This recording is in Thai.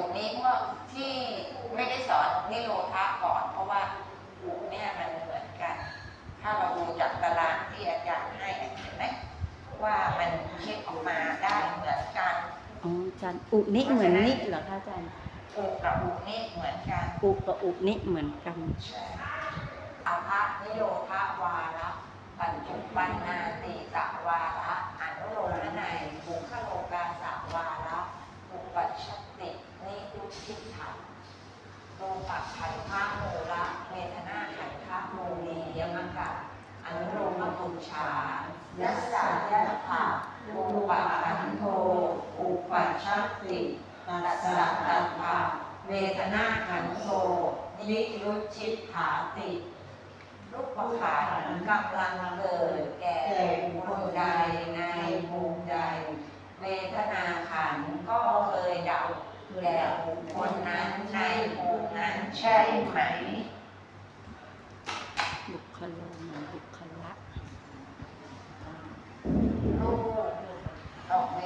อุนี้พวกที่ไม่ได้สอนนิโรธาก่อน เพราะว่าอุเนี่ยมันเหมือนกัน ถ้าเราดูจากตารางที่อาจารย์ให้อะเห็นไหมว่ามันคิดออกมาได้เหมือนกันอ๋ออาจารย์อุนิเหมือนนิเหรอคะอาจารย์อุกับอุนี่เหมือนกันอุกับอุนิเหมือนกันใช่อาภะนิโรธาวาระปัจจุบันนาติสวาระอนุโลมนัยบุคโลกาสาวาระอุปัชชตินิ ยุทธิฐานรูปขันธโมระเวทนาขันธโมลียมกะอนุโลมตุชายัสสายะถารูปขันโท อุปัชชติตัสสะตัสสะเวทนาขันโทนิยุทธิฐาติรูปขันกำลังเกิดแก่บุคคลใดนภูมิใด เวทนาขันธ์ก็เคย ดับแก่บุคคลนั้นในภูมินั้นใช่ไหม บุคโลเหมือนบุคละรูปออกเว